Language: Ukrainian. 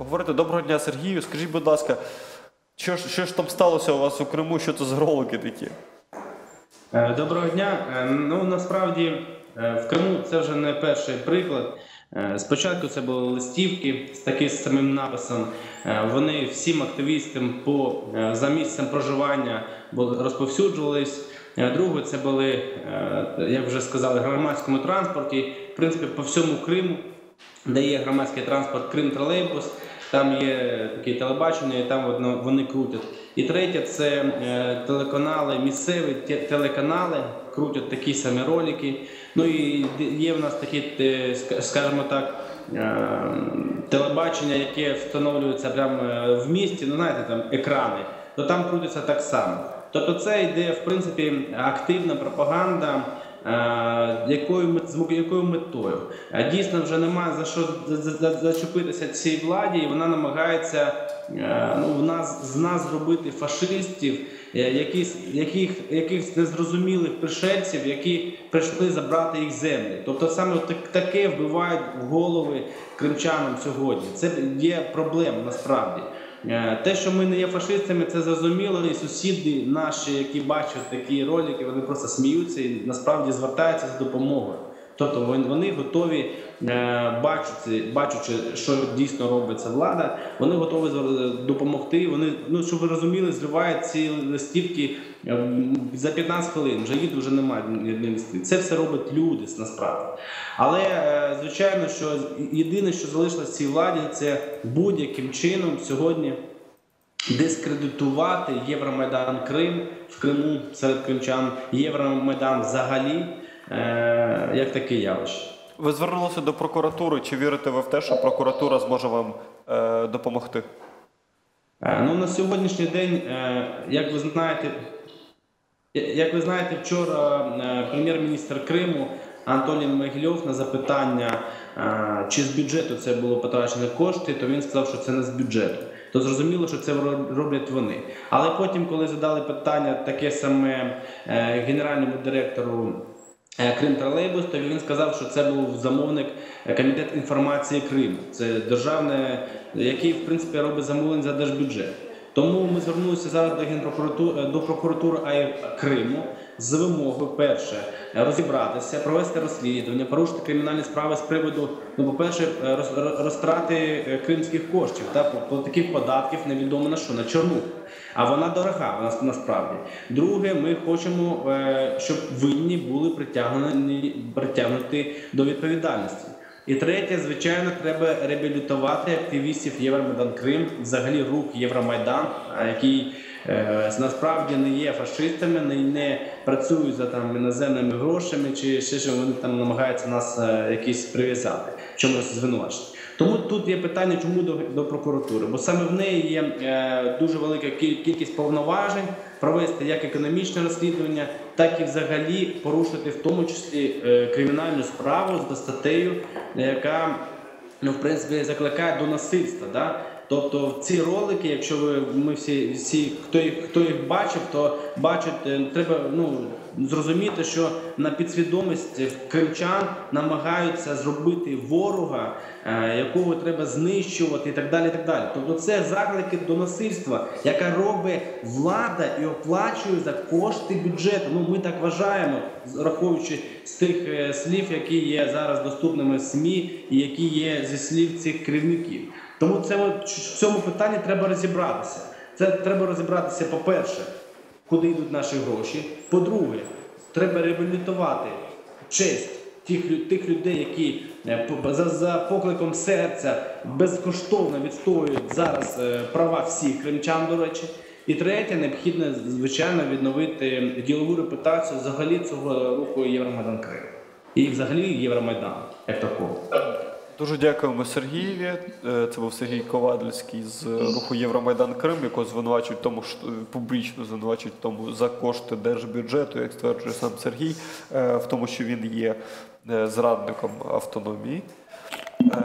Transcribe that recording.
поговорити. Доброго дня, Сергію. Скажіть, будь ласка, що ж, що ж там сталося у вас у Криму? Що це за ролики такі? Е, Доброго дня. Е, Ну насправді е, в Криму це вже не перший приклад. Спочатку це були листівки з таким самим написом. Вони всім активістам по за місцем проживання розповсюджувались. Друге, це були, як вже сказали, громадському транспорті. В принципі, по всьому Криму, де є громадський транспорт, Крим тролейбус. Там є такі телебачення, і там вони крутять. І третє це е, телеканали, місцеві телеканали крутять такі самі ролики. Ну і є в нас такі, е, скажімо так, е, телебачення, яке встановлюється прямо в місті, ну знаєте, там екрани, то там крутиться так само. Тобто це йде в принципі активна пропаганда. Е, Якою якою метою Е, дійсно вже немає за що за- за- за- зачепитися цій владі, і вона намагається е, ну, в нас з нас зробити фашистів, якісь яких якихось незрозумілих пришельців, які прийшли забрати їх землі. Тобто саме таке вбивають голови кримчанам сьогодні. Це є проблема насправді. Е, Те, що ми не є фашистами, це зрозуміло. І сусіди наші, які бачать такі ролики, вони просто сміються і насправді звертаються з допомогою. Тобто вони- готові, е, бачучи, бачучи, що дійсно робиться влада, вони готові допомогти. Вони, ну щоб ви розуміли, зривають ці листівки е, за 15 хвилин. Вже їду вже немає однієї. Це все роблять люди насправді. Але е, звичайно, що єдине, що залишилось цій владі, це будь-яким чином сьогодні дискредитувати Євромайдан Крим в Криму серед кримчан, Євромайдан взагалі як таке явище. Ви звернулися до прокуратури. Чи вірите ви в те, що прокуратура зможе вам е, допомогти? Е, Ну на сьогоднішній день, е, як ви знаєте, як ви знаєте, вчора е, прем'єр-міністр Криму Антонін Могильов на запитання, е, чи з бюджету це було потрачені кошти, то він сказав, що це не з бюджету. То зрозуміло, що це роблять вони. Але потім, коли задали питання таке саме е, генеральному директору е, Крим Тролейбус, то він сказав, що це був замовник е, комітет інформації Криму. Це державне, який в принципі робить замовлення за держбюджет. Тому ми звернулися зараз до генпрокуратури до прокуратури Криму з вимогою перше розібратися, провести розслідування, порушити кримінальні справи з приводу, ну по-перше, роз- розтрати е, кримських коштів та платників податків невідомо на що на чорну. А вона дорога вона насправді. Друге, ми хочемо, е, щоб винні були притягнені притягнуті до відповідальності. І третє, звичайно, треба реабілітувати активістів Євромайдан Крим, взагалі рух Євромайдан, який е, насправді не є фашистами, не, не працюють за там іноземними грошами, чи ще що вони там намагаються нас е, якісь прив'язати, чомусь звинувачити. Тому тут є питання, чому до, до прокуратури, бо саме в неї є е, дуже велика кількість повноважень провести як економічне розслідування, так і взагалі порушити в тому числі е, кримінальну справу за статтею, яка ну, в принципі закликає до насильства. Да? Тобто ці ролики, якщо ви ми всі, всі хто їх хто їх бачив, то бачить, е, треба ну зрозуміти, що на підсвідомість кримчан намагаються зробити ворога, е, якого треба знищувати, і так далі. і так далі. Тобто, це заклики до насильства, яка робить влада і оплачує за кошти бюджету. Ну ми так вважаємо, рахуючи з тих е, слів, які є зараз доступними в СМІ, і які є зі слів цих керівників. Тому це от в цьому питанні треба розібратися. Це треба розібратися, по-перше, куди йдуть наші гроші. По-друге, треба реабілітувати честь тих, тих людей, які е, за, за покликом серця безкоштовно відстоюють зараз е, права всіх кримчан, до речі. І третє, необхідно, звичайно, відновити ділову репутацію взагалі цього руху Євромайдан Крим. І взагалі Євромайдан, як такого. Дуже дякуємо Сергієві. Е, Це був Сергій Ковадльський з руху Євромайдан Крим, якого звинувачують тому, що публічно звинувачують тому за кошти держбюджету, як стверджує сам Сергій, е, в тому, що він є е, зрадником автономії. Е,